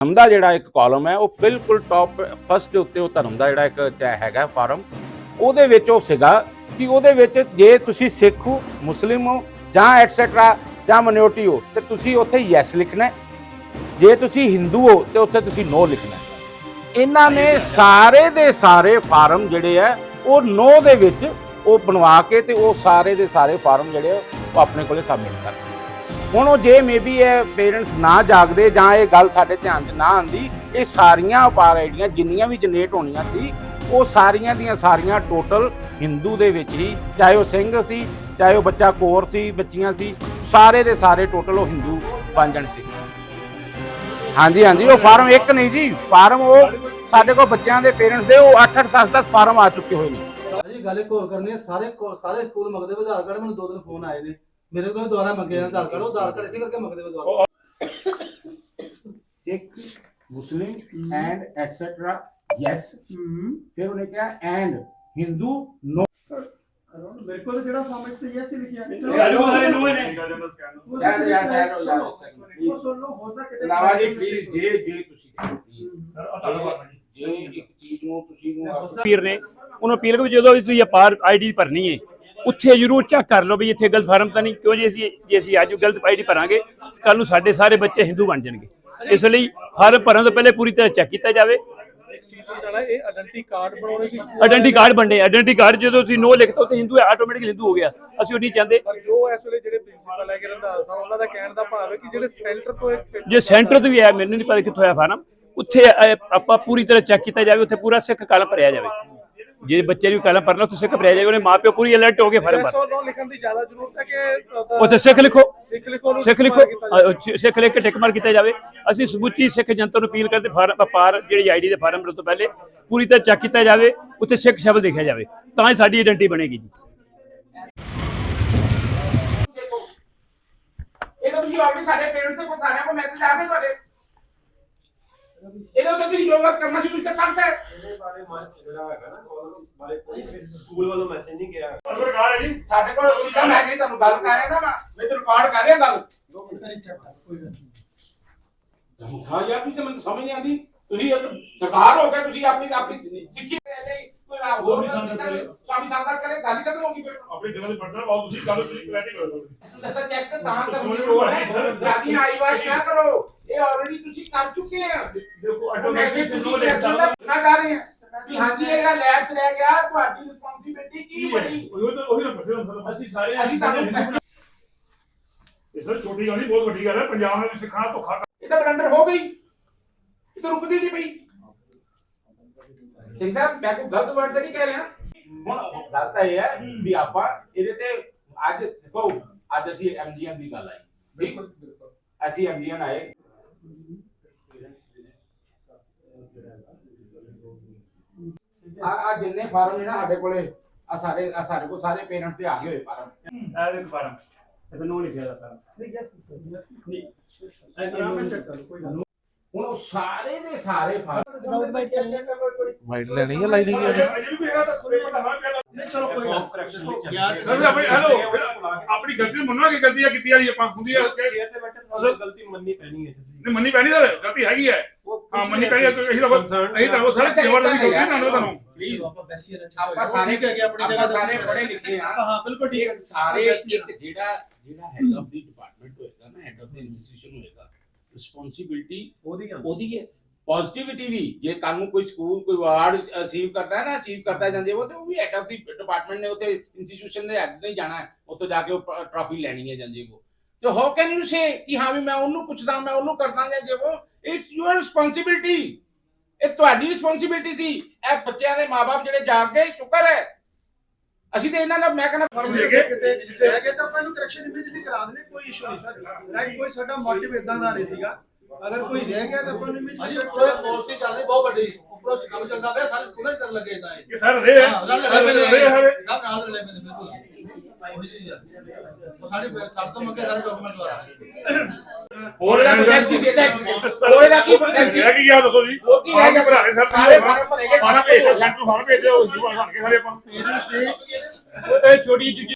ਧਰਮ ਦਾ ਜਿਹੜਾ ਇੱਕ ਕਾਲਮ ਹੈ ਉਹ ਬਿਲਕੁਲ ਟੌਪ ਫਸਟ ਦੇ ਉੱਤੇ ਉਹ ਧਰਮ ਦਾ ਜਿਹੜਾ ਇੱਕ ਚ- ਹੈਗਾ ਫਾਰਮ ਉਹਦੇ ਵਿੱਚ ਉਹ ਸੀਗਾ ਕਿ ਉਹਦੇ ਵਿੱਚ ਜੇ ਤੁਸੀਂ ਸਿੱਖ ਹੋ ਮੁਸਲਿਮ ਹੋ ਜਾਂ ਐਟਸੈਟਰਾ ਜਾਂ ਮਿਨੋਰਟੀ ਹੋ ਤੇ ਤੁਸੀਂ ਉੱਥੇ ਯੈਸ ਲਿਖਣਾ। ਜੇ ਤੁਸੀਂ ਹਿੰਦੂ ਹੋ ਤੇ ਉੱਥੇ ਤੁਸੀਂ ਨੋ ਲਿਖਣਾ। ਇਹਨਾਂ ਨੇ ਸਾਰੇ ਦੇ ਸਾਰੇ ਫਾਰਮ ਜਿਹੜੇ ਆ ਉਹ ਨੋ ਦੇ ਵਿੱਚ ਉਹ ਬਣਵਾ ਕੇ ਤੇ ਉਹ ਸਾਰੇ ਦੇ ਸਾਰੇ ਫਾਰਮ ਜਿਹੜੇ ਆ, ਉਹ ਆਪਣੇ ਕੋਲੇ ਸਬਮਿਟ ਕਰ ਹੁਣ ਉਹ ਜੇ ਮੇਬੀ ਇਹ ਪੇਰੈਂਟਸ ਨਾ ਜਾਗਦੇ ਜਾਂ ਇਹ ਗੱਲ ਸਾਡੇ ਧਿਆਨ 'ਚ ਨਾ ਆਂਦੀ ਇਹ ਸਾਰੀਆਂ ਅਪਾਰ ਆਈਡੀਆਂ ਜਿੰਨੀਆਂ ਵੀ ਜਨਰੇਟ ਹੋਣੀਆਂ ਸੀ, ਉਹ ਸਾਰੀਆਂ ਦੀਆਂ ਸਾਰੀਆਂ ਟੋਟਲ ਹਿੰਦੂ ਦੇ ਵਿੱਚ ਹੀ, ਚਾਹੇ ਉਹ ਸਿੰਘ ਸੀ, ਚਾਹੇ ਉਹ ਬੱਚਾ ਕੋਰ ਸੀ, ਬੱਚੀਆਂ ਸੀ, ਸਾਰੇ ਦੇ ਸਾਰੇ ਟੋਟਲ ਉਹ ਹਿੰਦੂ ਬਣ ਸੀ। ਹਾਂਜੀ ਹਾਂਜੀ, ਉਹ ਫਾਰਮ ਇੱਕ ਨਹੀਂ ਜੀ, ਫਾਰਮ ਉਹ ਸਾਡੇ ਕੋਲ ਬੱਚਿਆਂ ਦੇ ਪੇਰੈਂਟਸ ਦੇ, ਉਹ 8 8 10 10 ਫਾਰਮ ਆ ਚੁੱਕੇ ਹੋਏ ਨੇ। ਜੀ ਗੱਲ ਇੱਕ ਹੋਰ ਕਰਨੀ ਹੈ, ਸਾਰੇ ਸਾਰੇ ਸਕੂਲ ਮੰਗਦੇ ਵੇ ਮੈਨੂੰ ਦੋ ਦਿਨ ਫੋਨ ਆਏ ਨੇ। ਮੇਰੇ ਕੋਲ ਵੀ ਦੁਬਾਰਾ ਮੰਗੇ ਨੇ ਆਧਾਰ ਕਾਰਡ ਉਹ ਆਧਾਰ ਕਾਰਡ ਇਸੇ ਕਰਕੇ ਮੰਗਦੇ ਵੇ ਦੁਬਾਰਾ। Sikh Muslim and etcetera yes ਫਿਰ ਉਹਨੇ ਕਿਹਾ ਐਂਡ ਹਿੰਦੂ ਨੋ ਮੇਰੇ ਕੋਲ ਤਾਂ ਜਿਹੜਾ ਫਾਰਮੈਟ ਤੇ ਯੈਸ ਹੀ ਲਿਖਿਆ। ਚਾਲੂ ਸਾਰੇ ਨੂੰ ਨੇ। ਉਹ ਯਾਰ, ਯਾਰ, ਯਾਰ, ਯਾਰ, ਸੁਣੋ, ਯਾਰ। ਉਹ ਸੁਣ ਲਓ ਹੋ ਸਕਦਾ ਕਿਤੇ ਨਾਵਾ ਜੀ ਪਲੀਜ਼ ਜੇ ਜੇ ਤੁਸੀਂ ਸਰ ਜੇ ਇੱਕ ਚੀਜ਼ ਨੂੰ ਤੁਸੀਂ ਨੂੰ ਪੀਰ ਨੇ ਉਹਨੂੰ ਅਪੀਲ ਕਿ ਜਦੋਂ ਵੀ ਤੁਸੀਂ ਅਪਾਰ ਆਈਡੀ ਭਰਨੀ ਹੈ ਉੱਥੇ ਜ਼ਰੂਰ ਚੈੱਕ ਕਰ ਲਓ ਵੀ ਇੱਥੇ ਗਲਤ ਫਾਰਮ ਤਾਂ ਨਹੀਂ ਕਿਉਂ ਜੇ ਅਸੀਂ ਜੇ ਅਸੀਂ ਅੱਜ ਗਲਤ ਆਈਡੀ ਭਰਾਂਗੇ ਕੱਲ ਨੂੰ ਸਾਡੇ ਸਾਰੇ ਬੱਚੇ ਹਿੰਦੂ ਬਣ ਜਾਣਗੇ। ਇਸ ਲਈ ਫਾਰਮ ਭਰਨ ਤੋਂ ਪਹਿਲੇ ਪੂਰੀ ਤਰ੍ਹਾਂ ਚੈੱਕ ਕੀਤਾ ਜਾਵੇ। ਆਇਡੈਂਟੀ ਕਾਰਡ ਬਣਨੇ ਆਇਡੈਂਟੀ ਕਾਰਡ ਜਦੋਂ ਤੁਸੀਂ ਨੋ ਲਿਖਤਾ ਉੱਥੇ ਹਿੰਦੂ ਆਟੋਮੈਟਿਕਲੀ ਹਿੰਦੂ ਹੋ ਗਿਆ। ਅਸੀਂ ਉਹ ਨਹੀਂ ਚਾਹੁੰਦੇ। ਪਰ ਜੋ ਇਸ ਵੇਲੇ ਜਿਹੜੇ ਪ੍ਰਿੰਸੀਪਲ ਹੈਗੇ ਰੰਧਾਵਾ ਸਾਹਿਬ ਉਹਨਾਂ ਦਾ ਕਹਿਣ ਦਾ ਭਾਵ ਹੈ ਕਿ ਜਿਹੜੇ ਸੈਂਟਰ ਤੋਂ ਜੇ ਸੈਂਟਰ ਤੋਂ ਵੀ ਆਇਆ ਮੈਨੂੰ ਨਹੀਂ ਪਤਾ ਕਿੱਥੋਂ ਆਇਆ ਫਾਰਮ। ਉੱਥੇ ਆਪਾਂ ਪੂਰੀ ਤਰ੍ਹਾਂ ਚੈੱਕ ਕੀਤਾ ਜਾਵੇ ਉੱਥੇ ਪੂਰਾ ਸਿੱਖ ਕਾਲਮ ਭਰਿਆ ਜਾਵੇ। ਜੇ ਬੱਚੇ ਨੂੰ ਕਾਲਮ ਉੱਥੇ ਸਿੱਖ ਭਰਿਆ ਜਾਵੇ ਉਹਨੇ ਮਾਪਿਓ ਪੂਰੀ ਅਲਰਟ ਹੋ ਕੇ ਫਾਰਮ ਭਰ ਐਸਓ ਨੋ ਲਿਖਣ ਦੀ ਜ਼ਿਆਦਾ ਜ਼ਰੂਰਤ ਹੈ ਕਿ ਉਹਦਾ ਉੱਥੇ ਸਿੱਖ ਲਿਖੋ। ਸਿੱਖ ਲਿਖੋ ਸਿੱਖ ਲਿਖੋ। ਸਿੱਖ ਕੇ ਟਿਕ ਮਾਰ ਕੀਤਾ ਜਾਵੇ। ਅਸੀਂ ਸਮੁੱਚੀ ਸਿੱਖ ਜਨਤਾ ਨੂੰ ਅਪੀਲ ਕਰਦੇ ਫਾਰਮ ਵਪਾਰ ਜਿਹੜੀ ਆਈਡੀ ਦੇ ਫਾਰਮ ਭਰਨ ਤੋਂ ਪਹਿਲੇ ਪੂਰੀ ਤਰ੍ਹਾਂ ਚੈੱਕ ਕੀਤਾ ਜਾਵੇ ਉੱਥੇ ਸਿੱਖ ਸ਼ਬਦ ਲਿਖਿਆ ਜਾਵੇ। ਤਾਂ ਹੀ ਸਾਡੀ ਆਇਡੈਂਟੀ ਬਣੇਗੀ ਜੀ। ਇਹ ਤਾਂ ਤੁਸੀਂ ਆਲਰੇਡੀ ਸਾਡੇ ਪੇਰੈਂਟਸ ਦੇ ਕੋਲ ਸਾਰਿਆਂ ਕੋਲ ਮੈਸੇਜ ਆ ਗਏ ਤੁਹਾਡੇ। ਇਹਦਾ ਤਾਂ ਤੁਸੀਂ ਯੋਗਾ ਕਰਨਾ ਸੀ ਤੁਸੀਂ ਤਾਂ। ਕਰਤਾ ਹੈ ਸਕੂਲ ਵੱਲੋਂ ਮੈਸੇਜ ਨਹੀਂ ਗਿਆ। ਸਾਡੇ ਕੋਲ ਸਿੱਧਾ ਮੈਂ ਤੁਹਾਨੂੰ ਗੱਲ ਕਰ ਰਿਹਾ ਨਾ ਮੈਂ। ਮੈਂ ਤੇ ਰਿਕਾਰਡ ਕਰ ਰਿਹਾ ਗੱਲ। ਹਾਂ ਯਾਰ ਤੁਸੀਂ ਤਾਂ ਮੈਨੂੰ ਸਮਝ ਨਹੀਂ ਆਉਂਦੀ। ਤੁਸੀਂ ਇੱਕ ਸਰਕਾਰ ਹੋ ਕੇ ਤੁਸੀਂ ਆਪਣੀ ਆਪਣੀ ਸਿੱਖੀ ਐਸੇ ਹੀ ਕੋਈ ਨਾ ਹੋਰ ਸਵਾਮੀ ਸਾਦਾ ਕਰੇ। ਗੱਲ ਕਦੋਂ ਹੋਗੀ ਫਿਰ। ਆਪਣੀ ਜਗ੍ਹਾ ਤੇ ਪੜਨਾ ਬਹੁਤ ਤੁਸੀਂ ਕੱਲ ਤੁਸੀਂ ਕਲੈਰਿਟੀ ਕਰੋ। ਦੱਸਾ ਚੈੱਕ ਤਾਂ ਹੈ। ਸਾਡੀ ਆਈਵਾਸ਼ ਨਾ ਕਰੋ। ਇਹ ਆਲਰੇਡੀ ਤੁਸੀਂ ਕਰ ਚੁੱਕੇ ਆ। ਦੇਖੋ ਆਟੋਮੈਟਿਕ ਤੁਸੀਂ ਇਲੈਕਸ਼ਨ ਦਾ ਨਾ ਕਰ ਰਹੇ ਆ। ਕਿ ਹਾਂਜੀ ਜਿਹੜਾ ਲੈਬਸ ਰਹਿ ਗਿਆ ਤੁਹਾਡੀ ਰਿਸਪੌਂਸਿਬਿਲਟੀ ਕੀ ਬਣੀ? ਉਹ ਤਾਂ ਉਹੀ ਨਾ। ਅਸੀਂ ਸਾਰੇ ਅਸੀਂ ਤੁਹਾਨੂੰ ਇਹ ਸਰ ਛੋਟੀ ਗੱਲ ਨਹੀਂ ਬਹੁਤ ਵੱਡੀ ਗੱਲ ਹੈ। ਪੰਜਾਬ ਨੇ ਵੀ ਸਿੱਖਾਂ ਧੋਖਾ ਇਹ ਤਾਂ ਬਲੰਡਰ ਹੋ ਗਈ। ਇਹ ਤਾਂ ਰੁਕਦੀ ਨਹੀਂ ਪਈ। ਸਿੰਘ ਸਾਹਿਬ ਮੈਂ ਕੋਈ ਗਲਤ ਵਰਡ ਤਾਂ ਨਹੀਂ ਕਹਿ ਰਿਹਾ? ਹੁਣ ਗੱਲ ਤਾਂ ਇਹ ਹੈ ਵੀ ਆਪਾਂ ਇਹਦੇ ਤੇ ਅੱਜ ਦੇਖੋ ਅੱਜ ਅਸੀਂ ਐਮਜੀਐਨ ਦੀ ਗੱਲ ਆਈ। ਠੀਕ? ਅਸੀਂ ਐਮਜੀਐਨ ਆਏ। ਆ ਆ ਜਿੰਨੇ ਫਾਰਮ ਨੇ ਨਾ ਸਾਡੇ ਕੋਲੇ ਆ ਸਾਰੇ ਆ ਸਾਡੇ ਕੋਲ ਸਾਰੇ ਪੇਰੈਂਟਸ ਦੇ ਆ ਗਏ ਹੋਏ ਫਾਰਮ। ਇਹ ਦੇਖ ਫਾਰਮ। ਇਹ ਨੋ ਲਿਖਿਆ ਦਾ ਫਾਰਮ। ਨਹੀਂ ਯੈਸ ਨਹੀਂ। ਆਰਾਮ ਨਾਲ ਚੈੱਕ ਕਰੋ ਕੋਈ ਨਹੀਂ। ਹੁਣ ਉਹ ਸਾਰੇ ਦੇ ਸਾਰੇ ਫਾਰਮ ਵਾਈਟ ਲੈਣੀ ਹੈ ਲਾਈਟ ਦੀ ਅਜੇ ਵੀ ਮੇਰਾ ਤਾਂ ਕੋਈ ਪਤਾ ਨਾ ਕਿਹੜਾ ਨਹੀਂ ਚਲੋ ਕੋਈ ਗੱਲ ਯਾਰ ਸਰ ਆਪਣੀ ਹੈਲੋ ਆਪਣੀ ਗਲਤੀ ਮੰਨਣਾ ਕਿ ਗਲਤੀਆਂ ਕੀਤੀਆਂ ਜੀ ਆਪਾਂ ਹੁੰਦੀ ਹੈ ਕਿ ਚੇਅਰ ਤੇ ਬੈਠੇ ਤੁਹਾਨੂੰ ਗਲਤੀ ਮੰਨਣੀ ਪੈਣੀ ਹੈ ਨਹੀਂ ਮੰਨੀ ਪੈਣੀ ਸਰ ਗਲਤੀ ਹੈਗੀ ਹੈ। ਹਾਂ ਮੰਨੀ ਪੈਣੀ ਹੈ ਅਸੀਂ ਤਾਂ ਅਸੀਂ ਤਾਂ ਸਾਰੇ ਸੇਵਾ ਦੀ ਗਲਤੀ ਨਾ ਤੁਹਾਨੂੰ। ਚਲੋ ਆਪਾਂ ਬੈਸੀ ਰੰਚ ਆਪਾਂ ਸਾਰੇ ਠੀਕ ਹੈ ਕਿ ਆਪਣੀ ਆਪਾਂ ਜਗ੍ਹਾ ਸਾਰੇ ਹੈ। ਪੜ੍ਹੇ ਲਿਖੇ ਆ। ਹਾਂ ਬਿਲਕੁਲ ਠੀਕ ਹੈ। ਸਾਰੇ ਇੱਕ ਜਿਹੜਾ ਜਿਹੜਾ ਹੈਡ ਆਫ ਦੀ ਡਿਪਾਰਟਮੈਂਟ ਹੋਏਗਾ ਨਾ ਹੈਡ ਆਫ ਦੀ ਇੰਸਟੀਟਿਊਸ਼ਨ ਹੋਏਗਾ ਰਿਸਪੌਂਸਿਬਿਲਟੀ ਉਹਦੀ ਉਹਦੀ ਹੈ। ਪੋਜ਼ਿਟਿਵਿਟੀ ਵੀ ਜੇ ਕੱਲ ਨੂੰ ਕੋਈ ਸਕੂਲ ਕੋਈ ਅਵਾਰਡ ਅਚੀਵ ਕਰਦਾ ਹੈ ਨਾ ਅਚੀਵ ਕਰਦਾ ਜਾਂਦੇ ਉਹ ਤੇ ਉਹ ਵੀ ਹੈਡ ਆਫ ਦੀ ਡਿਪਾਰਟਮੈਂਟ ਨੇ ਉਤੇ ਇੰਸਟੀਟਿਊਸ਼ਨ ਦੇ ਹੈਡ ਨੇ ਜਾਣਾ ਉੱਥੇ ਜਾ ਕੇ ਉਹ ਟਰਾਫੀ ਲੈਣੀ ਹੈ ਜਾਂਦੇ ਉਹ। ਤੇ ਹਾਊ ਕੈਨ ਯੂ ਸੇ ਕਿ ਹਾਂ ਵੀ ਮੈਂ ਉਹਨੂੰ ਪੁੱਛਦਾ ਮੈਂ ਉਹਨੂੰ ਕਰਦਾ ਜਾਂ ਜੇ ਉਹ ਇਟਸ ਯੂਅਰ ਰਿਸਪੌਂਸਿਬਿਲਟੀ ਇਹ ਤੁਹਾਡੀ ਰਿਸਪੌਂਸਿਬਿਲਟੀ ਸੀ। ਇਹ ਬੱਚਿਆਂ ਦੇ ਮਾਪੇ ਜਿਹੜੇ ਜਾਗ ਗਏ ਸ਼ੁਕਰ ਹੈ। ਅਸੀਂ ਤੇ ਇਹਨਾਂ ਦਾ ਮੈਂ ਕਹਿੰਦਾ ਫਰਮ ਦੇ ਕੇ ਕਿਤੇ ਰਹਿ ਗਏ ਤਾਂ ਆਪਾਂ ਇਹਨੂੰ ਕਰੈਕਸ਼ਨ ਇਮੀਡੀਏਟਲੀ ਕਰਾ ਦੇਣੇ ਕੋਈ ਇਸ਼ੂ ਨਹੀਂ ਸਰ। ਰਾਈਟ ਕੋਈ ਸਾਡਾ ਮੋਟਿਵ ਇਦਾਂ ਦਾ ਨਹੀਂ ਸੀਗਾ। ਅਗਰ ਕੋਈ ਰਹਿ ਗਿਆ ਤਾਂ ਆਪਾਂ ਨੂੰ ਇਮੀਡੀਏਟਲੀ ਉੱਪਰੋਂ ਪਾਲਿਸੀ ਚੱਲ ਰਹੀ ਬਹੁਤ ਵੱਡੀ। ਉੱਪਰੋਂ ਕੰਮ ਚੱਲਦਾ ਪਿਆ ਸਾਰੇ ਸਕੂਲਾਂ 'ਚ ਕਰਨ ਲੱਗੇ ਇਦਾਂ ਇਹ। ਸਰ ਰੇ ਹਾਂ ਨਾਲ ਲੈ ਮੈਨੇ ਰੇ ਹਰੇ ਸਭ ਨਾਲ ਲੈ ਮੈਨੇ ਬਿਲਕੁਲ। ਉਹੀ ਚੀਜ਼ ਆ ਉਹ ਸਾਡੇ ਸਾਡੇ ਤੋਂ ਮੰਗੇ ਸਾਰੇ ਡਾਕੂਮੈਂਟ ਦੁਆਰਾ ਹੋਰ ਇਹਦਾ ਪ੍ਰੋਸੈਸ ਕੀ ਸੀ ਹੋਰ ਇਹਦਾ ਕੀ ਪ੍ਰੋਸੈਸ ਸੀ ਰਹਿ ਕੀ ਗਿਆ ਦੱਸੋ ਜੀ। ਉਹ ਕੀ ਰਹਿ ਗਿਆ ਭਰਾ ਦੇ ਸਰ ਸਾਰੇ ਫਾਰਮ ਭਰੇ ਗਏ ਸਾਰਾ ਭੇਜ ਦਿਓ ਸੈਂਟਰ ਫਾਰਮ ਭੇਜ ਦਿਓ ਜੁਆ ਬਣ ਕੇ ਸਾਰੇ ਆਪਾਂ ਪੇਰੈਂਟਸ ਦੇ ਇਹ ਛੋਟੀ ਜਿਹੀ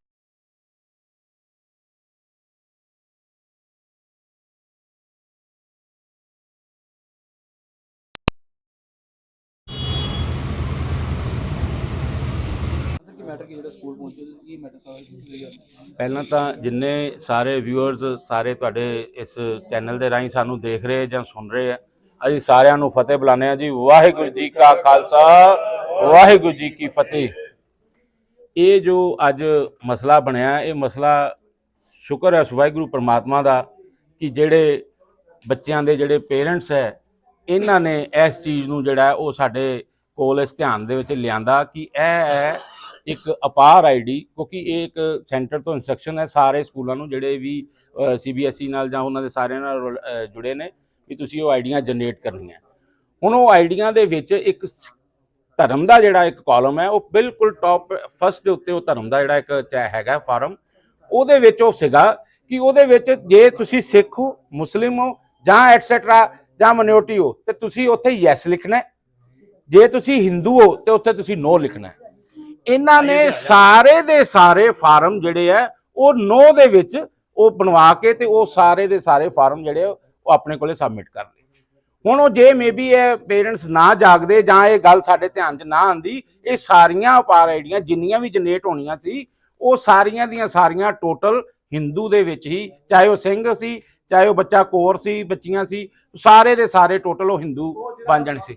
ਮੈਟਰ ਕੀ ਜਿਹੜਾ ਸਕੂਲ ਪਹੁੰਚੇ ਕੀ ਮੈਟਰ ਸਾਰਾ ਪਹਿਲਾਂ ਤਾਂ ਜਿੰਨੇ ਸਾਰੇ ਵਿਊਅਰਸ ਸਾਰੇ ਤੁਹਾਡੇ ਇਸ ਚੈਨਲ ਦੇ ਰਾਹੀਂ ਸਾਨੂੰ ਦੇਖ ਰਹੇ ਜਾਂ ਸੁਣ ਰਹੇ ਆ, ਅਸੀਂ ਸਾਰਿਆਂ ਨੂੰ ਫਤਿਹ ਬੁਲਾਉਂਦੇ ਆ ਜੀ। ਵਾਹਿਗੁਰੂ ਜੀ ਕਾ ਖਾਲਸਾ, ਵਾਹਿਗੁਰੂ ਜੀ ਕੀ ਫਤਿਹ। ਇਹ ਜੋ ਅੱਜ ਮਸਲਾ ਬਣਿਆ, ਇਹ ਮਸਲਾ ਸ਼ੁਕਰ ਹੈ ਵਾਹਿਗੁਰੂ ਪਰਮਾਤਮਾ ਦਾ ਕਿ ਜਿਹੜੇ ਬੱਚਿਆਂ ਦੇ ਜਿਹੜੇ ਪੇਰੈਂਟਸ ਹੈ, ਇਹਨਾਂ ਨੇ ਇਸ ਚੀਜ਼ ਨੂੰ ਜਿਹੜਾ ਉਹ ਸਾਡੇ ਕੋਲ ਇਸ ਧਿਆਨ ਦੇ ਵਿੱਚ ਲਿਆਂਦਾ ਕਿ ਇਹ ਹੈ ਇੱਕ ਅਪਾਰ ਆਈਡੀ, ਕਿਉਂਕਿ ਇਹ ਇੱਕ ਸੈਂਟਰ ਤੋਂ ਇਨਸਟਰਕਸ਼ਨ ਹੈ, ਸਾਰੇ ਸਕੂਲਾਂ ਨੂੰ ਜਿਹੜੇ ਵੀ ਸੀਬੀਐਸਈ ਨਾਲ ਜਾਂ ਉਹਨਾਂ ਦੇ ਸਾਰਿਆਂ ਨਾਲ ਜੁੜੇ ਨੇ ਵੀ ਤੁਸੀਂ ਉਹ ਆਈਡੀਆਂ ਜਨਰੇਟ ਕਰਨੀਆਂ। ਹੁਣ ਉਹ ਆਈਡੀਆਂ ਦੇ ਵਿੱਚ ਇੱਕ ਧਰਮ ਦਾ ਜਿਹੜਾ ਇੱਕ ਕਾਲਮ ਹੈ, ਉਹ ਬਿਲਕੁਲ ਟੌਪ ਫਸਟ ਦੇ ਉੱਤੇ ਉਹ ਧਰਮ ਦਾ ਜਿਹੜਾ ਇੱਕ ਚ- ਹੈਗਾ ਫਾਰਮ ਉਹਦੇ ਵਿੱਚ ਉਹ ਸੀਗਾ ਕਿ ਉਹਦੇ ਵਿੱਚ ਜੇ ਤੁਸੀਂ ਸਿੱਖ ਹੋ, ਮੁਸਲਿਮ ਹੋ, ਜਾਂ ਐਟਸੈਟਰਾ ਜਾਂ ਮਿਨੋਰਟੀ ਹੋ, ਤੇ ਤੁਸੀਂ ਉੱਥੇ ਯੈਸ ਲਿਖਣਾ ਜੇ ਤੁਸੀਂ ਹਿੰਦੂ ਹੋ, ਤੇ ਉੱਥੇ ਤੁਸੀਂ ਨੋ ਲਿਖਣਾ ਇਹਨਾਂ ਨੇ ਸਾਰੇ ਦੇ ਸਾਰੇ ਫਾਰਮ ਜਿਹੜੇ ਆ ਉਹ ਨੋ ਦੇ ਵਿੱਚ ਉਹ ਬਣਵਾ ਕੇ ਤੇ ਉਹ ਸਾਰੇ ਦੇ ਸਾਰੇ ਫਾਰਮ ਜਿਹੜੇ ਉਹ ਆਪਣੇ ਕੋਲੇ ਸਬਮਿਟ ਕਰ ਲਏ। ਹੁਣ ਉਹ ਜੇ ਮੇਬੀ ਇਹ ਪੇਰੈਂਟਸ ਨਾ ਜਾਗਦੇ ਜਾਂ ਇਹ ਗੱਲ ਸਾਡੇ ਧਿਆਨ 'ਚ ਨਾ ਆਂਦੀ ਇਹ ਸਾਰੀਆਂ ਅਪਾਰ ਆਈਡੀਆਂ ਜਿੰਨੀਆਂ ਵੀ ਜਨਰੇਟ ਹੋਣੀਆਂ ਸੀ ਉਹ ਸਾਰੀਆਂ ਦੀਆਂ ਸਾਰੀਆਂ ਟੋਟਲ ਹਿੰਦੂ ਦੇ ਵਿੱਚ ਹੀ ਚਾਹੇ ਉਹ ਸਿੰਘ ਸੀ ਚਾਹੇ ਉਹ ਬੱਚਾ ਕੋਰ ਸੀ ਬੱਚੀਆਂ ਸੀ ਸਾਰੇ ਦੇ ਸਾਰੇ ਟੋਟਲ ਉਹ ਹਿੰਦੂ ਬਣ ਜਾਣ ਸੀ।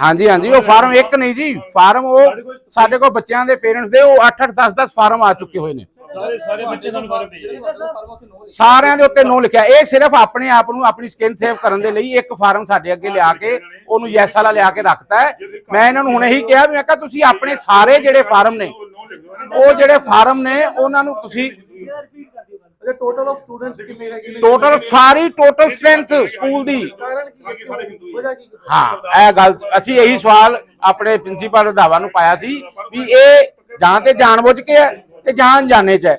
ਹਾਂਜੀ ਹਾਂਜੀ ਉਹ ਫਾਰਮ ਇੱਕ ਨਹੀਂ ਜੀ ਫਾਰਮ ਉਹ ਸਾਡੇ ਕੋਲ ਬੱਚਿਆਂ ਦੇ ਪੇਰੈਂਟਸ ਦੇ ਉਹ 8 8 10 10 ਫਾਰਮ ਆ ਚੁੱਕੇ ਹੋਏ ਨੇ। ਸਾਰੇ ਸਾਰੇ ਬੱਚੇ ਤੁਹਾਨੂੰ ਫਾਰਮ ਭੇਜ ਰਹੇ ਆ। ਸਾਰਿਆਂ ਦੇ ਉੱਤੇ ਨੋ ਲਿਖਿਆ। ਇਹ ਸਿਰਫ ਆਪਣੇ ਆਪ ਨੂੰ ਆਪਣੀ ਸਕਿਨ ਸੇਵ ਕਰਨ ਦੇ ਲਈ ਇੱਕ ਫਾਰਮ ਸਾਡੇ ਅੱਗੇ ਲਿਆ ਕੇ ਉਹਨੂੰ ਯੈਸ ਵਾਲਾ ਲਿਆ ਕੇ ਰੱਖਤਾ ਹੈ। ਮੈਂ ਇਹਨਾਂ ਨੂੰ ਹੁਣੇ ਹੀ ਕਿਹਾ ਵੀ ਮੈਂ ਕਿਹਾ ਤੁਸੀਂ ਆਪਣੇ ਸਾਰੇ ਜਿਹੜੇ ਫਾਰਮ ਨੇ ਉਹ ਜਿਹੜੇ ਫਾਰਮ ਨੇ ਉਹਨਾਂ ਨੂੰ ਤੁਸੀਂ ਟੋਟਲ ਆਫ ਸਟੂਡੈਂਟਸ ਕਿੰਨੇ ਹੈਗੇ ਨੇ? ਟੋਟਲ ਸਾਰੀ ਟੋਟਲ ਸਟਰੈਂਥ ਸਕੂਲ ਦੀ। ਕਾਰਨ ਕੀ ਹੈ? ਕਿਉਂ? ਵਜ੍ਹਾ ਕੀ ਹੈ? ਹਾਂ ਇਹ ਗੱਲ ਅਸੀਂ ਇਹੀ ਸਵਾਲ ਆਪਣੇ ਪ੍ਰਿੰਸੀਪਲ ਰੰਧਾਵਾ ਨੂੰ ਪਾਇਆ ਸੀ ਵੀ ਇਹ ਜਾਂ ਤੇ ਜਾਣਬੁੱਝ ਕੇ ਹੈ ਤੇ ਜਾਂ ਅਣਜਾਣੇ ਚ ਹੈ।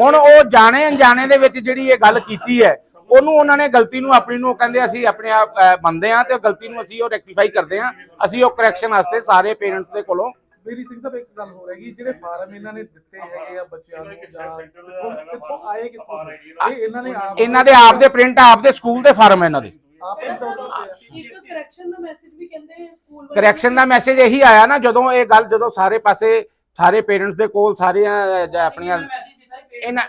ਹੁਣ ਉਹ ਜਾਣੇ ਅਣਜਾਣੇ ਦੇ ਵਿੱਚ ਜਿਹੜੀ ਇਹ ਗੱਲ ਕੀਤੀ ਹੈ ਉਹਨੂੰ ਉਹਨਾਂ ਨੇ ਗਲਤੀ ਨੂੰ ਆਪਣੀ ਨੂੰ ਕਹਿੰਦੇ ਅਸੀਂ ਆਪਣੇ ਆਪ ਮੰਨਦੇ ਹਾਂ ਤੇ ਗਲਤੀ ਨੂੰ ਅਸੀਂ ਉਹ ਰੈਕਟੀਫਾਈ ਕਰਦੇ ਹਾਂ। ਅਸੀਂ ਉਹ ਕਰੈਕਸ਼ਨ ਵਾਸਤੇ ਸਾਰੇ ਪੇਰੈਂਟਸ ਦੇ ਕੋਲੋਂ ਮੇਰੀ ਸਿੰਘ ਸਾਹਿਬ ਇੱਕ ਗੱਲ ਹੋ ਰਹੀ ਜਿਹੜੇ ਫਾਰਮ ਇਹਨਾਂ ਨੇ ਦਿੱਤੇ ਹੈਗੇ ਆ ਬੱਚਿਆਂ ਨੂੰ ਜਾਂ ਕਿੱਥੋਂ ਕਿੱਥੋਂ ਆਏ ਕਿੱਥੋਂ ਇਹ ਇਹਨਾਂ ਨੇ ਆਪ ਇਹਨਾਂ ਦੇ ਆਪ ਦੇ ਪ੍ਰਿੰਟ ਆਪ ਦੇ ਸਕੂਲ ਦੇ ਫਾਰਮ ਹੈ ਇਹਨਾਂ ਦੇ। ਆਪ। ਇੱਕ ਕਰੈਕਸ਼ਨ ਦਾ ਮੈਸੇਜ ਵੀ ਕਹਿੰਦੇ ਸਕੂਲ ਵਾਲੇ ਕਰੈਕਸ਼ਨ ਦਾ ਮੈਸੇਜ ਇਹੀ ਆਇਆ ਨਾ ਜਦੋਂ ਇਹ ਗੱਲ ਜਦੋਂ ਸਾਰੇ ਪਾਸੇ ਸਾਰੇ ਪੇਰੈਂਟਸ ਦੇ ਕੋਲ ਸਾਰੀਆਂ ਅਹ, ਜ- ਆਪਣੀਆਂ ਇਹਨਾਂ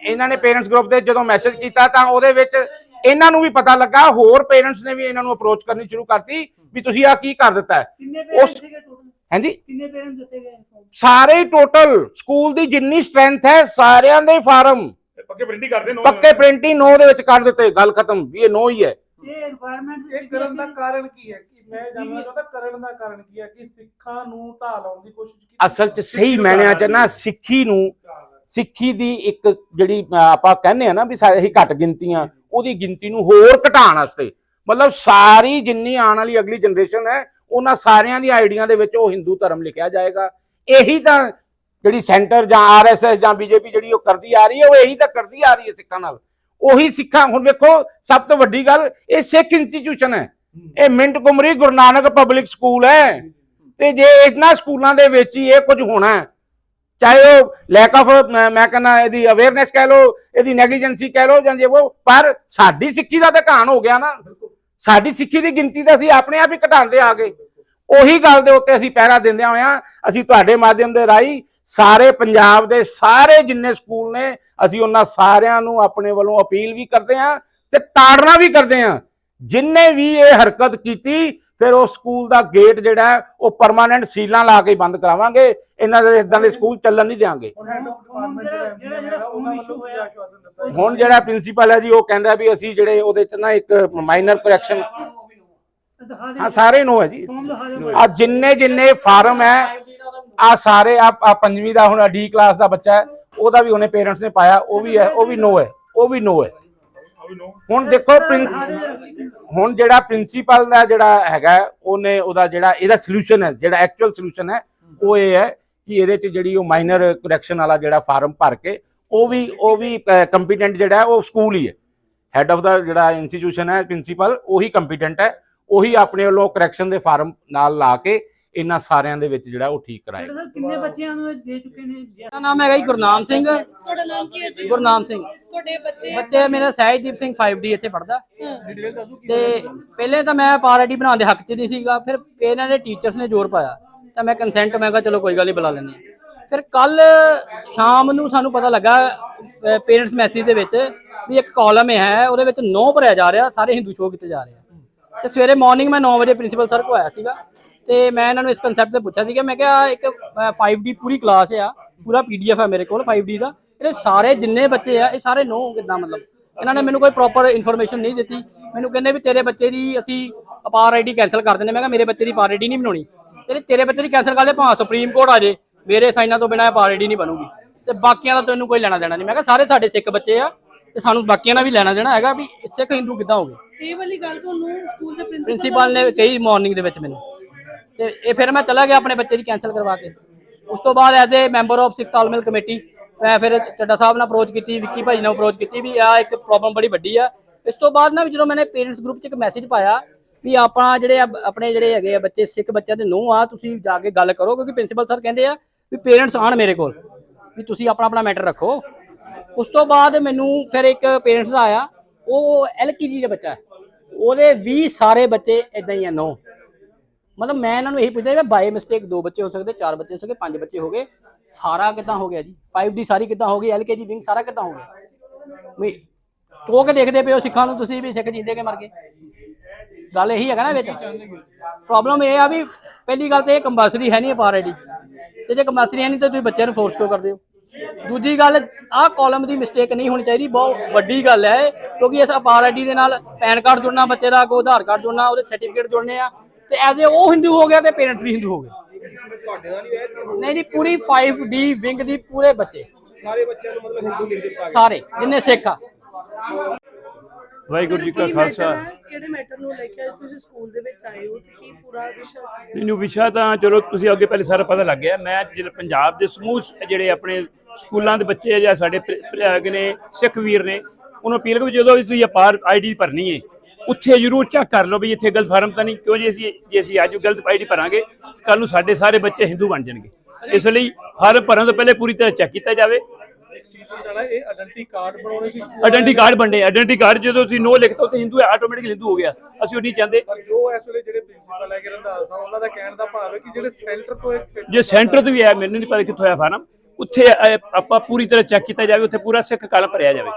ਇਹਨਾਂ ਨੇ ਪੇਰੈਂਟਸ ਗਰੁੱਪ ਦੇ ਜਦੋਂ ਮੈਸੇਜ ਕੀਤਾ ਤਾਂ ਉਹਦੇ ਵਿੱਚ ਇਹਨਾਂ ਨੂੰ ਵੀ ਪਤਾ ਲੱਗਾ ਹੋਰ ਪੇਰੈਂਟਸ ਨੇ ਵੀ ਇਹਨਾਂ ਨੂੰ ਅਪਰੋਚ ਕਰਨੀ ਸ਼ੁਰੂ ਕਰਤੀ ਵੀ ਤੁਸੀਂ ਆ ਕੀ ਕਰ ਦਿੱਤਾ ਹੈ। ਉਸ ਹਾਂਜੀ? ਕਿੰਨੇ ਪੇਰੈਂਟ ਦਿੱਤੇ ਗਏ ਸਾਰੇ ਟੋਟਲ ਸਕੂਲ ਦੀ ਜਿੰਨੀ ਸਟਰੈਂਥ ਹੈ ਸਾਰਿਆਂ ਦੇ ਫਾਰਮ ਪੱਕੇ ਪ੍ਰਿੰਟ ਹੀ ਕਰਦੇ ਨੋ ਪੱਕੇ ਪ੍ਰਿੰਟ ਹੀ ਨੋ ਦੇ ਵਿੱਚ ਕੱਢ ਦਿੱਤੇ ਗੱਲ ਖਤਮ ਵੀ ਇਹ ਨੋ ਹੀ ਹੈ। ਕੋਸ਼ਿਸ਼ ਅਸਲ 'ਚ ਸਹੀ ਮੈਨਿਆਂ 'ਚ ਨਾ ਸਿੱਖੀ ਨੂੰ ਸਿੱਖੀ ਦੀ ਇੱਕ ਜਿਹੜੀ ਆਪਾਂ ਕਹਿੰਦੇ ਆ ਨਾ ਵੀ ਅਸੀਂ ਘੱਟ ਗਿਣਤੀਆਂ ਉਹਦੀ ਗਿਣਤੀ ਨੂੰ ਹੋਰ ਘਟਾਉਣ ਵਾਸਤੇ। ਮਤਲਬ ਸਾਰੀ ਜਿੰਨੀ ਆਉਣ ਵਾਲੀ ਅਗਲੀ ਜਨਰੇਸ਼ਨ ਹੈ ਉਹਨਾਂ ਸਾਰਿਆਂ ਦੀ ਆਈਡੀਆਂ ਦੇ ਵਿੱਚ ਉਹ ਹਿੰਦੂ ਧਰਮ ਲਿਖਿਆ ਜਾਏਗਾ। ਇਹੀ ਤਾਂ ਜਿਹੜੀ ਸੈਂਟਰ ਜਾਂ ਆਰਐਸਐਸ ਜਾਂ ਬੀਜੇਪੀ ਜਿਹੜੀ ਉਹ ਕਰਦੀ ਆ ਰਹੀ ਹੈ, ਉਹ ਇਹੀ ਤਾਂ ਕਰਦੀ ਆ ਰਹੀ ਹੈ ਸਿੱਖਾਂ ਨਾਲ। ਉਹੀ ਸਿੱਖਾਂ, ਹੁਣ ਵੇਖੋ, ਸਭ ਤੋਂ ਵੱਡੀ ਗੱਲ, ਇਹ ਸਿੱਖ ਇੰਸਟੀਚਿਊਸ਼ਨ ਹੈ। ਇਹ ਮਿੰਟ ਕੁਮਰੀ ਗੁਰੂ ਨਾਨਕ ਪਬਲਿਕ ਸਕੂਲ ਹੈ। ਤੇ ਜੇ ਇਹਨਾਂ ਸਕੂਲਾਂ ਦੇ ਵਿੱਚ ਹੀ ਇਹ ਕੁਝ ਹੋਣਾ ਚਾਹੇ ਉਹ ਲੈਕ ਆਫ ਮੈਂ ਕਹਿੰਦਾ ਇਹਦੀ ਅਵੇਅਰਨੈਸ ਕਹਿ ਲਓ, ਇਹਦੀ ਨੈਗਲੀਜੈਂਸੀ ਕਹਿ ਲਓ, ਜਾਂ ਜੇ ਉਹ, ਪਰ ਸਾਡੀ ਸਿੱਖੀ ਦਾ ਤਾਂ ਘਾਣ ਹੋ ਗਿਆ ਨਾ। ਸਾਡੀ ਸਿੱਖੀ ਦੀ ਗਿਣਤੀ ਤਾਂ ਅਸੀਂ ਆਪਣੇ ਆਪ ਹੀ ਘਟਾਉਂਦੇ ਆ ਗਏ। ਉਹੀ ਗੱਲ ਦੇ ਉੱਤੇ ਅਸੀਂ ਪਹਿਰਾ ਦਿੰਦਿਆਂ ਹੋਇਆਂ ਅਸੀਂ ਤੁਹਾਡੇ ਮਾਧਿਅਮ ਦੇ ਰਾਹੀਂ ਸਾਰੇ ਪੰਜਾਬ ਦੇ ਸਾਰੇ ਜਿੰਨੇ ਸਕੂਲ ਨੇ ਅਸੀਂ ਉਹਨਾਂ ਸਾਰਿਆਂ ਨੂੰ ਆਪਣੇ ਵੱਲੋਂ ਅਪੀਲ ਵੀ ਕਰਦੇ ਹਾਂ ਤੇ ਤਾੜਨਾ ਵੀ ਕਰਦੇ ਹਾਂ। ਜਿਨਨੇ ਵੀ ਇਹ ਹਰਕਤ ਕੀਤੀ ਫਿਰ ਉਹ ਸਕੂਲ ਦਾ ਗੇਟ ਜਿਹੜਾ ਉਹ ਪਰਮਾਨੈਂਟ ਸੀਲਾਂ ਲਾ ਕੇ ਹੀ ਬੰਦ ਕਰਾਵਾਂਗੇ। ਇਹਨਾਂ ਦੇ ਇਦਾਂ ਦੇ ਸਕੂਲ ਚੱਲਣ ਨਹੀਂ ਦਿਆਂਗੇ। ਹੁਣ ਜਿਹੜਾ ਪ੍ਰਿੰਸੀਪਲ ਹੈ ਜੀ ਉਹ ਕਹਿੰਦਾ ਵੀ ਅਸੀਂ ਜਿਹੜੇ ਉਹਦੇ ਚ ਨਾ ਇੱਕ ਮਾਈਨਰ ਕਰੈਕਸ਼ਨ ਹਾਂ ਸਾਰੇ ਨੋ ਹੈ ਜੀ। ਆ ਜਿੰਨੇ ਜਿੰਨੇ ਫਾਰਮ ਹੈ ਆ ਸਾਰੇ ਆ ਪੰਜਵੀਂ ਦਾ ਹੁਣ ਡੀ ਕਲਾਸ ਦਾ ਬੱਚਾ ਹੈ ਉਹਦਾ ਵੀ ਉਹਨੇ ਪੇਰੈਂਟਸ ਨੇ ਪਾਇਆ ਉਹ ਵੀ ਹੈ ਉਹ ਵੀ ਨੋ ਹੈ ਉਹ ਵੀ ਨੋ ਹੈ। ਹੁਣ ਦੇਖੋ ਪ੍ਰਿੰਸ ਹੁਣ ਜਿਹੜਾ ਪ੍ਰਿੰਸੀਪਲ ਦਾ ਜਿਹੜਾ ਹੈਗਾ ਉਹਨੇ ਉਹਦਾ ਜਿਹੜਾ ਇਹਦਾ ਸੋਲੂਸ਼ਨ ਹੈ ਜਿਹੜਾ ਐਕਚੁਅਲ ਸੋਲੂਸ਼ਨ ਹੈ ਉਹ ਇਹ ਹੈ ਕਿ ਇਹਦੇ ਚ ਜਿਹੜੀ ਉਹ ਮਾਈਨਰ ਕਰੈਕਸ਼ਨ ਵਾਲਾ ਜਿਹੜਾ ਫਾਰਮ ਭਰ ਕੇ ਉਹ ਵੀ ਉਹ ਵੀ ਕੰਪੀਟੈਂਟ ਜਿਹੜਾ ਹੈ ਉਹ ਸਕੂਲ ਹੀ ਹੈ। ਹੈਡ ਆਫ ਦਾ ਜਿਹੜਾ ਇੰਸਟੀਟਿਊਸ਼ਨ ਹੈ ਪ੍ਰਿੰਸੀਪਲ ਉਹੀ ਕੰਪੀਟੈਂਟ ਹੈ। ਉਹੀ ਆਪਣੇ ਵੱਲੋਂ ਕਰੈਕਸ਼ਨ ਦੇ ਫਾਰਮ ਨਾਲ ਲਾ ਕੇ ਇਹਨਾਂ ਸਾਰਿਆਂ ਦੇ ਵਿੱਚ ਜਿਹੜਾ ਉਹ ਠੀਕ ਕਰਾਏਗਾ ਸਰ ਕਿੰਨੇ ਬੱਚਿਆਂ ਨੂੰ ਦੇ ਚੁੱਕੇ ਨੇ? ਮੇਰਾ ਨਾਮ ਹੈਗਾ ਜੀ ਗੁਰਨਾਮ ਸਿੰਘ। ਤੁਹਾਡਾ ਨਾਮ ਕੀ ਹੈ ਜੀ? ਗੁਰਨਾਮ ਸਿੰਘ। ਤੁਹਾਡੇ ਬੱਚੇ ਬੱਚੇ ਮੇਰਾ ਸਹਿਜਦੀਪ ਸਿੰਘ 5D ਇੱਥੇ ਪੜਦਾ ਡਿਟੇਲ ਦੱਸੋ ਕੀ ਤੇ ਪਹਿਲੇ ਤਾਂ ਮੈਂ ਪਾਰਟੀ ਬਣਾਉਣ ਦੇ ਹੱਕ 'ਚ ਨਹੀਂ ਸੀਗਾ। ਫਿਰ ਇਹਨਾਂ ਦੇ ਟੀਚਰਸ ਨੇ ਜ਼ੋਰ ਪਾਇਆ। ਤਾਂ ਮੈਂ ਕੰਸੈਂਟ ਮੈਂ ਕਿਹਾ ਚਲੋ ਕੋਈ ਗੱਲ ਨਹੀਂ ਬੁਲਾ ਲੈਂਦੇ ਹਾਂ। ਫਿਰ ਕੱਲ ਸ਼ਾਮ ਨੂੰ ਸਾਨੂੰ ਪਤਾ ਲੱਗਾ ਪੇਰੈਂਟਸ ਮੈਸੇਜ ਦੇ ਵਿੱਚ ਵੀ ਇੱਕ ਕਾਲਮ ਹੈ ਉਹਦੇ ਵਿੱਚ ਨੋ ਭਰਿਆ ਜਾ ਰਿਹਾ ਸਾਰੇ ਹਿੰਦੂ ਸ਼ੋਅ ਕੀਤੇ ਜਾ ਰਹੇ ਆ। ਤੇ ਸਵੇਰੇ ਮਾਰਨਿੰਗ ਮੈਂ 9 ਵਜੇ ਪ੍ਰਿੰਸੀਪਲ ਸਰ ਕੋ ਆਇਆ ਸੀਗਾ ਤੇ ਮੈਂ ਇਹਨਾਂ ਨੂੰ ਇਸ ਕਨਸੈਪਟ ਤੇ ਪੁੱਛਿਆ ਸੀਗਾ ਮੈਂ ਕਿਹਾ ਇੱਕ ਅਹ, 5D ਪੂਰੀ ਕਲਾਸ ਆ ਪੂਰਾ ਪੀਡੀਐਫ ਹੈ ਮੇਰੇ ਕੋਲ 5D ਦਾ। ਇਹਦੇ ਸਾਰੇ ਜਿੰਨੇ ਬੱਚੇ ਆ ਇਹ ਸਾਰੇ ਨੋ ਕਿੱਦਾਂ ਮਤਲਬ? ਇਹਨਾਂ ਨੇ ਮੈਨੂੰ ਕੋਈ ਪ੍ਰੋਪਰ ਇਨਫੋਰਮੇਸ਼ਨ ਨਹੀਂ ਦਿੱਤੀ। ਮੈਨੂੰ ਕਹਿੰਦੇ ਵੀ ਤੇਰੇ ਬੱਚੇ ਦੀ ਅਸੀਂ ਅਪਾਰ ਆਈਡੀ ਕੈਨਸਲ ਕਰ ਦਿੰਦੇ। ਮੈਂ ਕਿਹਾ ਮੇਰੇ ਬੱਚੇ ਦੀ ਅਪਾਰ ਆਈਡੀ ਨਹੀਂ ਬਣਾਉਣੀ। ਤੇਰੇ ਤੇਰੇ ਬੱਚੇ ਦੀ ਕੈਨਸਲ ਕਰ ਦੇ ਭਾਵੇਂ ਸੁਪਰੀਮ ਕੋਰਟ ਆ ਜੇ। ਮੇਰੇ ਸਾਈਨਾਂ ਤੋਂ ਬਿਨਾਂ ਅਪਾਰ ਆਈਡੀ ਨਹੀਂ ਬਣੂਗੀ। ਤੇ ਬਾਕੀਆਂ ਦਾ ਤੈਨੂੰ ਕੋਈ ਲੈਣਾ ਦੇਣਾ ਨਹੀਂ। ਮੈਂ ਕਿਹਾ ਸਾਰੇ ਸਾਡੇ ਸਿੱਖ ਬੱਚੇ ਆ। ਤੇ ਸਾਨੂੰ ਬਾਕੀਆਂ ਨਾਲ ਵੀ ਲੈਣਾ ਦੇਣਾ ਹੈਗਾ ਵੀ ਸਿੱਖ ਹਿੰਦੂ ਕਿੱਦਾਂ ਹੋ ਗਏ? ਇਹ ਵਾਲੀ ਗੱਲ ਤੁਹਾਨੂੰ ਸਕੂਲ ਦੇ ਪ੍ਰਿੰਸੀਪਲ ਨੇ ਕਹੀ ਮਾਰਨਿੰਗ ਦੇ ਵਿੱਚ ਮੈਨੂੰ। ਤੇ ਇਹ ਫਿਰ ਮੈਂ ਚਲਾ ਗਿਆ ਆਪਣੇ ਬੱਚੇ ਦੀ ਕੈਨਸਲ ਕਰਵਾ ਕੇ। ਉਸ ਤੋਂ ਬਾਅਦ as a member of Sikh Talmel committee ਮੈਂ ਫਿਰ ਚੱਡਾ ਸਾਹਿਬ ਨਾਲ ਅਪਰੋਚ ਕੀਤੀ ਵਿੱਕੀ ਭਾਈ ਨਾਲ ਅਪਰੋਚ ਕੀਤੀ ਵੀ ਆ ਇੱਕ ਪ੍ਰੋਬਲਮ ਬੜੀ ਵੱਡੀ ਆ। ਇਸ ਤੋਂ ਬਾਅਦ ਨਾ ਵੀ ਜਦੋਂ ਮੈंने ਪੇਰੈਂਟਸ ਗਰੁੱਪ 'ਚ ਇੱਕ ਮੈਸੇਜ ਪਾਇਆ ਵੀ ਆਪਾਂ ਜਿਹੜੇ ਆ- ਆਪਣੇ ਜਿਹੜੇ ਹੈਗੇ ਆ ਬੱਚੇ ਸਿੱਖ ਬੱਚਿਆਂ ਦੇ ਨੂੰ ਆ ਤੁਸੀਂ ਜਾ ਕੇ ਗੱਲ ਕਰੋ ਕਿਉਂਕਿ ਪ੍ਰਿੰਸੀਪਲ ਸਰ ਕਹਿੰਦੇ ਆ ਵੀ ਪੇਰੈਂਟਸ ਆਣ ਮੇਰੇ ਕੋਲ। ਵੀ ਤੁਸੀਂ ਆਪਣਾ ਆਪਣਾ ਮੈਟਰ ਰੱਖੋ। ਉਸ ਤੋਂ ਬਾਅਦ ਮੈਨੂੰ ਫਿਰ ਇੱਕ ਪੇਰੈਂਟਸ ਦਾ ਆਇਆ, ਉਹ ਐਲਕੇਜੀ ਦਾ ਬੱਚਾ ਉਹਦੇ ਵੀ ਸਾਰੇ ਬੱਚੇ ਇਦਾਂ ਹੀ ਆ, ਨੋ। ਮਤਲਬ ਮੈਂ ਇਹਨਾਂ ਨੂੰ ਇਹੀ ਪੁੱਛਦਾ ਵੀ ਬਾਈ ਮਿਸਟੇਕ ਦੋ ਬੱਚੇ ਹੋ ਸਕਦੇ, ਚਾਰ ਬੱਚੇ ਹੋ ਸਕਦੇ, ਪੰਜ ਬੱਚੇ ਹੋ ਗਏ। ਸਾਰਾ ਕਿੱਦਾਂ ਹੋ ਗਿਆ ਜੀ? 5D ਸਾਰੀ ਕਿੱਦਾਂ ਹੋ ਗਈ? ਐਲਕੇਜੀ ਵਿੰਗ ਸਾਰਾ ਕਿੱਦਾਂ ਹੋ ਗਿਆ? ਵੀ ਤੋ ਕੇ ਦੇਖਦੇ ਪਏ ਹੋ ਸਿੱਖਾਂ ਨੂੰ ਤੁਸੀਂ ਵੀ ਸਿੱਖ ਜਿੰਦੇ ਕੇ ਮਰ ਗਏ। ਗੱਲ ਇਹੀ ਹੈਗਾ ਨਾ ਵਿੱਚ। ਪ੍ਰੋਬਲਮ ਇਹ ਆ ਵੀ ਪਹਿਲੀ ਗੱਲ ਤੇ ਇਹ ਕੰਪਲਸਰੀ ਹੈ ਨਹੀਂ ਅਪਾਰ ਆਈਡੀ ਤੇ ਜੇ ਕੰਪਲਸਰੀ ਹੈ ਨਹੀਂ ਤਾਂ ਤੁਸੀਂ ਬੱਚਿਆਂ ਨੂੰ ਫੋਰਸ ਕਿਉਂ ਕਰਦੇ ਹੋ? ਦੂਜੀ ਗੱਲ ਆਹ ਕਾਲਮ ਦੀ ਮਿਸਟੇਕ ਨਹੀਂ ਹੋਣੀ ਚਾਹੀਦੀ ਬਹੁਤ ਵੱਡੀ ਗੱਲ ਹੈ ਕਿਉਂਕਿ ਇਸ ਅਪਾਰ ਆਈਡੀ ਦੇ ਨਾਲ ਪੈਨ ਕਾਰਡ ਜੁੜਨਾ ਬੱਚੇ ਦਾ ਕੋ ਆਧਾਰ ਕਾਰਡ ਜੁੜਨਾ ਉਹਦੇ ਸਰਟੀਫਿਕੇਟ ਜੁੜਨੇ ਆ ਤੇ ਐਜ਼ ਏ ਉਹ ਹਿੰਦੂ ਹੋ ਗਿਆ ਤੇ ਪੇਰੈਂਟਸ ਵੀ ਹਿੰਦੂ ਹੋ ਗਏ। ਨਹੀਂ ਨਹੀਂ ਪੂਰੀ 5D ਵਿੰਗ ਦੀ ਪੂਰੇ ਬੱਚੇ। ਸਾਰੇ ਬੱਚਿਆਂ ਨੂੰ ਮਤਲਬ ਹਿੰਦੂ ਲਿਖ ਦਿੱਤਾ ਗਿਆ। ਸਾਰੇ ਜਿੰਨੇ ਸਿੱਖ ਆ। ਵਾਹਿਗੁਰੂ ਜੀ ਕਾ ਖਾਲਸਾ? ਕਿਹੜੇ ਮੈਟਰ ਨੂੰ ਲੈ ਕੇ ਅੱਜ ਤੁਸੀਂ ਸਕੂਲ ਦੇ ਵਿੱਚ ਆਏ ਹੋ ਤੇ ਕੀ ਪੂਰਾ ਵਿਸ਼ਾ ਕੀ ਹੈ ਮੈਨੂੰ ਵਿਸ਼ਾ ਤਾਂ ਚਲੋ ਤੁਸੀਂ ਅੱਗੇ ਪਹਿਲੇ ਸਾਰਾ ਪਤਾ ਲੱਗ ਗਿਆ। ਮੈਂ ਜਿਹੜੇ ਪੰਜਾਬ ਦੇ ਸਮੂਹ ਜਿਹੜੇ ਆਪਣੇ ਸਕੂਲਾਂ ਦੇ ਬੱਚੇ ਜਾਂ ਸਾਡੇ ਹੈਗੇ ਨੇ ਸਿੱਖ ਵੀਰ ਨੇ ਉਹਨੂੰ ਅਪੀਲ ਕਰ ਜਦੋਂ ਵੀ ਤੁਸੀਂ ਅਪਾਰ ਆਈਡੀ ਭਰਨੀ ਹੈ ਉੱਥੇ ਜ਼ਰੂਰ ਚੈੱਕ ਕਰ ਲਓ ਵੀ ਇੱਥੇ ਗਲਤ ਫਾਰਮ ਤਾਂ ਨਹੀਂ ਕਿਉਂ ਜੇ ਅਸੀਂ ਜੇ ਅਸੀਂ ਅੱਜ ਗਲਤ ਆਈਡੀ ਭਰਾਂਗੇ ਕੱਲ ਨੂੰ ਸਾਡੇ ਸਾਰੇ ਬੱਚੇ ਹਿੰਦੂ ਬਣ ਜਾਣਗੇ। ਇਸ ਲਈ ਫਾਰਮ ਭਰਨ ਤੋਂ ਪਹਿਲੇ ਪੂਰੀ ਤਰ੍ਹਾਂ ਚੈੱਕ ਕੀਤਾ ਜਾਵੇ। ਆਇਡੈਂਟੀ ਕਾਰਡ ਬਣਾਉਣੇ ਸੀ ਸਕੂਲ ਆਇਡੈਂਟੀ ਕਾਰਡ ਬਣਨੇ ਆਇਡੈਂਟੀ ਕਾਰਡ ਜਦੋਂ ਤੁਸੀਂ ਨੋ ਲਿਖਤਾ ਉੱਥੇ ਹਿੰਦੂ ਆਟੋਮੈਟਿਕਲੀ ਹਿੰਦੂ ਹੋ ਗਿਆ ਅਸੀਂ ਉਹ ਨਹੀਂ ਚਾਹੁੰਦੇ। ਪਰ ਜੋ ਇਸ ਵੇਲੇ ਜਿਹੜੇ ਪ੍ਰਿੰਸੀਪਲ ਹੈਗੇ ਰੰਧਾਵਾ ਸਾਹਿਬ ਉਹਨਾਂ ਦਾ ਕਹਿਣ ਦਾ ਭਾਵ ਹੈ ਕਿ ਜਿਹੜੇ ਸੈਂਟਰ ਤੋਂ ਇੱਕ ਜੇ ਸੈਂਟਰ ਤੋਂ ਵੀ ਆਇਆ ਮੈਨੂੰ ਨਹੀਂ ਪਤਾ ਕਿੱਥੋਂ ਆਇਆ ਫਾਰਮ। ਉੱਥੇ ਆਪਾਂ ਪੂਰੀ ਤਰ੍ਹਾਂ ਚੈੱਕ ਕੀਤਾ ਜਾਵੇ ਉੱਥੇ ਪੂਰਾ ਸਿੱਖ ਕਾਲਮ ਭਰਿਆ ਜਾਵੇ।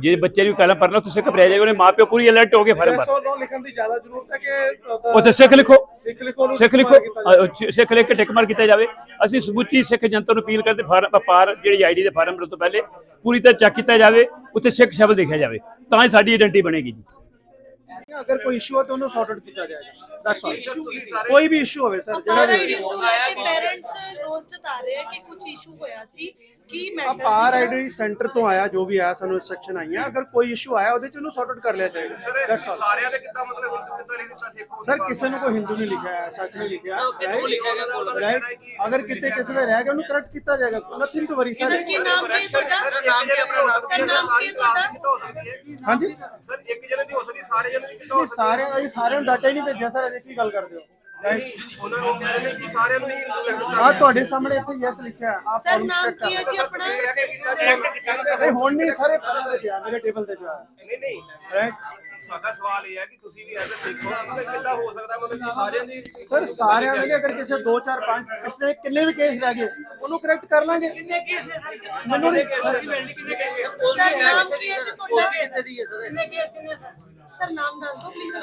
ਜੇ ਬੱਚੇ ਨੂੰ ਕਾਲਮ ਭਰਨਾ ਉੱਥੇ ਸਿੱਖ ਭਰਿਆ ਜਾਵੇ ਉਹਨੇ ਮਾਪਿਓ ਪੂਰੀ ਅਲਰਟ ਹੋ ਕੇ ਫਾਰਮ ਭਰ ਲਿਖਣ ਦੀ ਜ਼ਿਆਦਾ ਜ਼ਰੂਰਤ ਹੈ ਕਿ ਉੱਥੇ ਸਿੱਖ ਲਿਖੋ। ਸਿੱਖ ਲਿਖੋ ਨੂੰ ਸਿੱਖ ਲਿਖੋ। ਇਸਤੇਮਾਲ ਕੀਤਾ ਜਾਵੇ। ਅਹ, ਸਿੱਖ ਲਿਖ ਕੇ ਟਿਕ ਮਾਰ ਕੀਤਾ ਜਾਵੇ। ਅਸੀਂ ਸਮੁੱਚੀ ਸਿੱਖ ਜਨਤਾ ਨੂੰ ਅਪੀਲ ਕਰਦੇ ਫਾਰਮ ਵਪਾਰ ਜਿਹੜੀ ਆਈਡੀ ਦੇ ਫਾਰਮ ਭਰਨ ਤੋਂ ਪਹਿਲੇ ਪੂਰੀ ਤਰ੍ਹਾਂ ਚੈੱਕ ਕੀਤਾ ਜਾਵੇ ਉੱਥੇ ਸਿੱਖ ਸ਼ਬਦ ਲਿਖਿਆ ਜਾਵੇ। ਤਾਂ ਹੀ ਸਾਡੀ ਆਇਡੈਂਟੀ ਬਣੇਗੀ ਜੀ। ਅਗਰ ਕੋਈ ਇਸ਼ੂ ਹੈ ਤਾਂ ਉਹਨੂੰ ਸੌਰਟ ਆਊਟ ਕੀਤਾ ਜਾਏਗਾ। ਦੈਟਸ ਆਲ ਕੋਈ ਵੀ ਇਸ਼ੂ ਹੋਵੇ ਸਰ ਜਿਹੜਾ ਵੀ ਇਸ਼ੂ ਹੈ ਕਿ ਪੈਰੈਂਟਸ ਰੋਜ਼ ਜਤਾ ਰਹੇ ਆ ਕਿ ਕੁਝ ਇਸ਼ੂ ਹੋਇਆ ਸੀ ਕੀ ਮੈਟਰ ਅਪਾਰ ਆਈਡੀ ਸੈਂਟਰ ਤੋਂ ਆਇਆ ਜੋ ਵੀ ਆਇਆ ਸਾਨੂੰ ਇਨਸਟਰਕਸ਼ਨ ਆਈਆਂ ਅਗਰ ਕੋਈ ਇਸ਼ੂ ਆਇਆ ਉਹਦੇ ਚ ਉਹਨੂੰ ਸੌਰਟ ਆਊਟ ਕਰ ਲਿਆ ਜਾਏਗਾ. ਸਾਰਿਆਂ ਦੇ ਕਿੱਦਾਂ ਮਤਲਬ ਦਿੱਤਾ ਸਿੱਖ ਸਰ ਕਿਸੇ ਨੂੰ ਕੋਈ ਹਿੰਦੂ ਨਹੀਂ ਲਿਖਿਆ ਹੈ ਸੱਚ ਨਹੀਂ ਲਿਖਿਆ। ਰਾਈਟ ਅਗਰ ਕਿਤੇ ਕਿਸੇ ਦਾ ਰਹਿ ਗਿਆ ਉਹਨੂੰ ਕਰੈਕਟ ਕੀਤਾ ਜਾਏਗਾ। Nothing to worry sir sir ਕੀ ਨਾਮ ਕੀ ਹੈ ਤੁਹਾਡਾ? ਸਰ ਨਾਮ ਕੀ ਹੋ ਸਕਦੀ ਹੈ। ਸਰ, ਨਾਮ ਕੀ ਤੁਹਾਡਾ? ਕਿੱਦਾਂ ਹੋ ਸਕਦੀ ਹੈ। ਹਾਂਜੀ? ਸਰ ਇੱਕ ਜਣੇ ਦੀ ਹੋ ਸਕਦੀ ਸਾਰੇ ਜਣੇ ਦੀ ਕਿੱਦਾਂ ਹੋ ਇਹ ਸਕਦੀ ਸਾਰਿਆਂ ਦਾ ਇਹ ਸਾਰਿਆਂ ਨੂੰ ਡਾਟਾ ਹੀ ਨਹੀਂ ਭੇਜਿਆ ਸਰ ਅਜੇ ਕੀ ਗੱਲ ਕਰਦੇ ਹੋ? ਨਹੀਂ ਉਹਨਾਂ ਨੂੰ ਕਹਿ ਰਹੇ ਨੇ ਕਿ ਸਾਰਿਆਂ ਨੂੰ ਹੀ ਹਿੰਦੂ ਲਿਖ ਦਿੱਤਾ ਆ ਤੁਹਾਡੇ ਸਾਹਮਣੇ ਇੱਥੇ ਯੈਸ ਲਿਖਿਆ ਹੈ ਆਪ ਸਰ ਨਾਮ ਕੀ ਹੈ ਜੀ ਆਪਣਾ? ਨਹੀਂ ਹੁਣ ਨਹੀਂ ਸਾਰੇ ਪਹਿਲਾਂ ਦੇ ਪਿਆ ਮੇਰੇ ਟੇਬਲ ਤੇ ਜੋ ਹੈ ਨਹੀਂ ਨਹੀਂ। ਰਾਈਟ ਸਾਡਾ ਸਵਾਲ ਇਹ ਹੈ ਕਿ ਤੁਸੀਂ ਵੀ ਐਜ਼ ਅ ਸਿੱਖ ਹੋ ਮਤਲਬ ਕਿੱਦਾਂ ਹੋ ਸਕਦਾ ਮਤਲਬ ਕਿ ਸਾਰਿਆਂ ਦੀ ਸਰ ਸਾਰਿਆਂ ਦੇ ਅਗਰ ਕਿਸੇ 2 4 5 ਕਿਸੇ ਦੇ ਕਿੰਨੇ ਵੀ ਕੇਸ ਰਹਿ ਗਏ ਉਹਨੂੰ ਕਰੈਕਟ ਕਰ ਲਾਂਗੇ। ਮੈਨੂੰ ਨਹੀਂ ਸਰ ਸਰ ਨਾਮ ਕੀ ਹੈ ਜੀ ਤੁਹਾਡਾ? ਸਰ। ਨਾਮ ਦੱਸ ਦਿਓ ਪਲੀਜ਼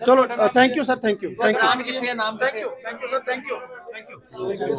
ਚਲੋ thank you sir thank you thank you ਕਿੱਥੇ ਨਾਮ thank you thank you sir thank you thank you